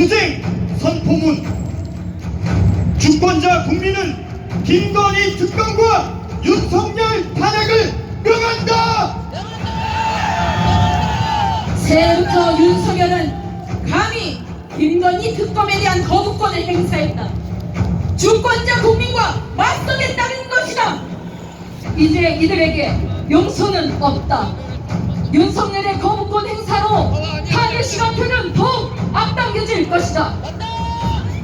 투쟁 선포문 주권자 국민은 김건희 특검과 윤석열 탄핵을 명한다 새해부터 윤석열은 감히 김건희 특검에 대한 거부권을 행사했다. 주권자 국민과 맞서겠다는 것이다. 이제 이들에게 용서는 없다. 윤석열의 거부권 행사로 탄핵 시간표는 더욱 앞 당겨질 것이다.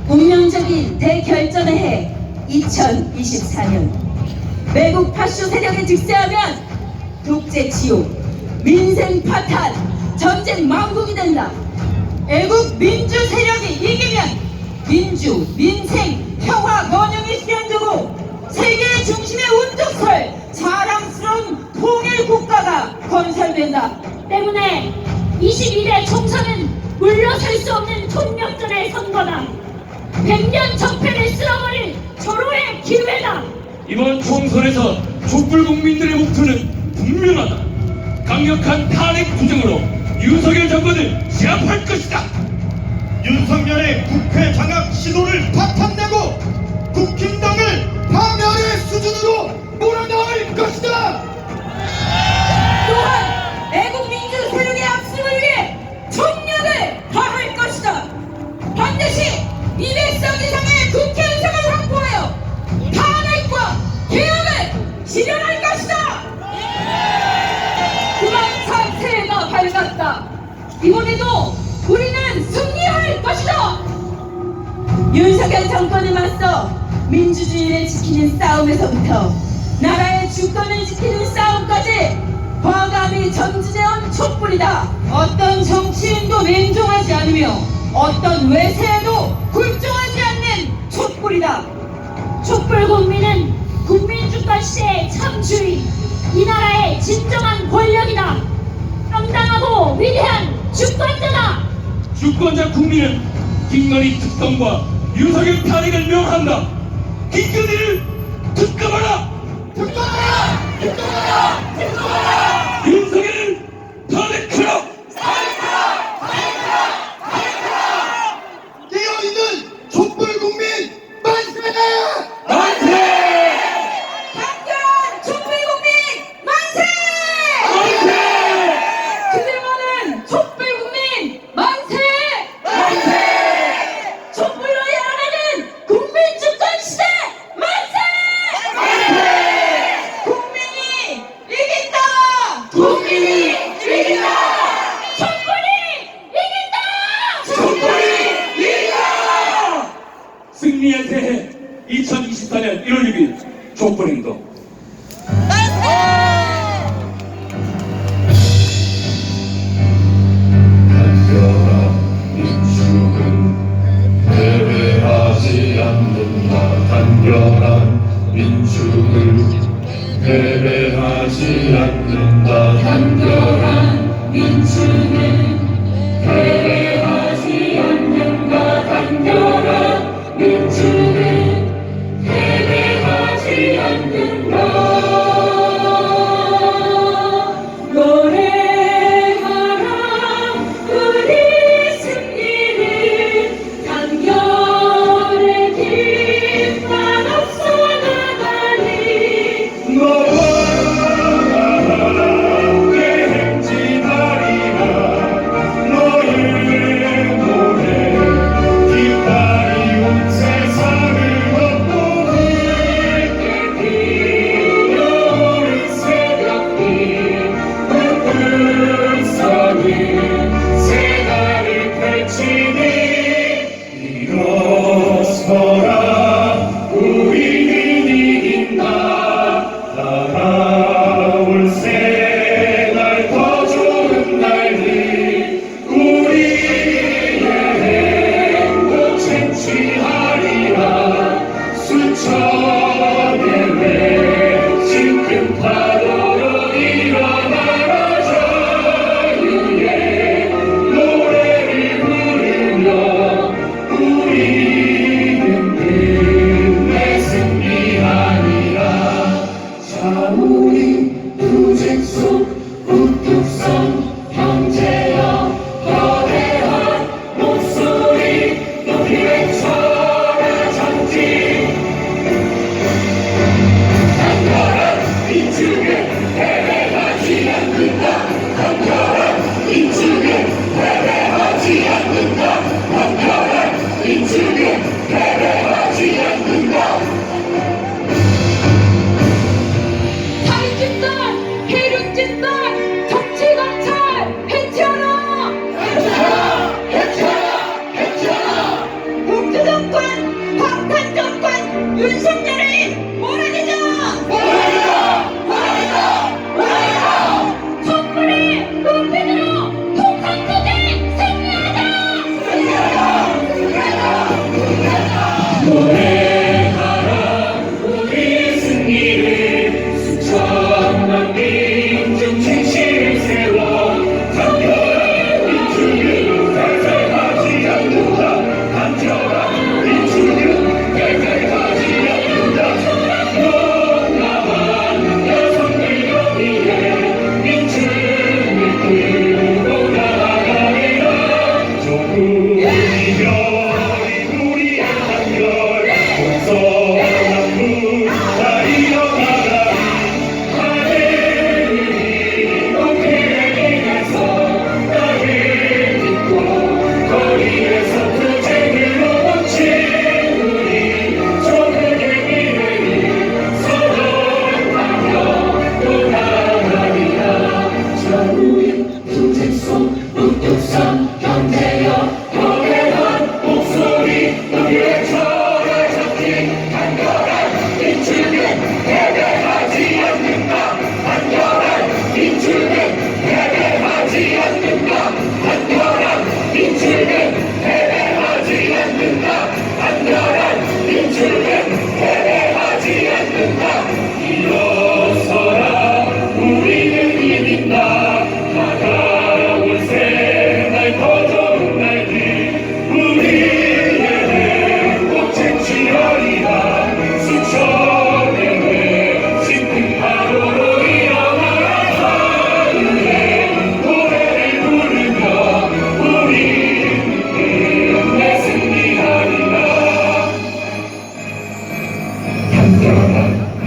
운명적인 대결전의 해 2024년 외국 파쇼 세력에 직세하면 독재 지옥 민생 파탄 전쟁 망국이 된다 애국 민주 세력이 이기면 민주, 민생, 평화, 번영이 실현되고 세계 중심의 운적설 자랑스러운 통일 국가가 건설된다. 때문에 22대 총선은 물러설 수 없는 총력전의 선거다. 100년 적폐를 쓸어버릴 절호의 기회다. 이번 총선에서 촛불 국민들의 목표는 분명하다 강력한 탄핵 투쟁으로 윤석열 정권을 제압할 것이다 윤석열의 국회 장악 시도를 파탄내고 국힘당을 파멸의 수준으로 몰아넣을 것이다 민주주의를 지키는 싸움에서부터 나라의 주권을 지키는 싸움까지 과감히 전진해온 촛불이다 어떤 정치인도 냉정하지 않으며 어떤 외세에도 굴종하지 않는 촛불이다. 촛불 국민은 국민주권 시대의 참주인, 이 나라의 진정한 권력이다. 당당하고 위대한 주권자다. 주권자 국민은 김건희 특검과 윤석열 탄핵을 명한다. 김건희를 특검하라. 특검하라. 특검하라. 특검하라. 윤석열을 탄핵하라. 연한 민주를 패배하지 않는다. 한결한 민주를 패배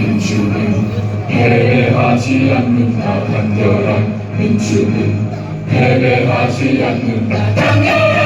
민주는 패배하지 않는다. 강렬한 민주는 패배하지 않는다. 강렬한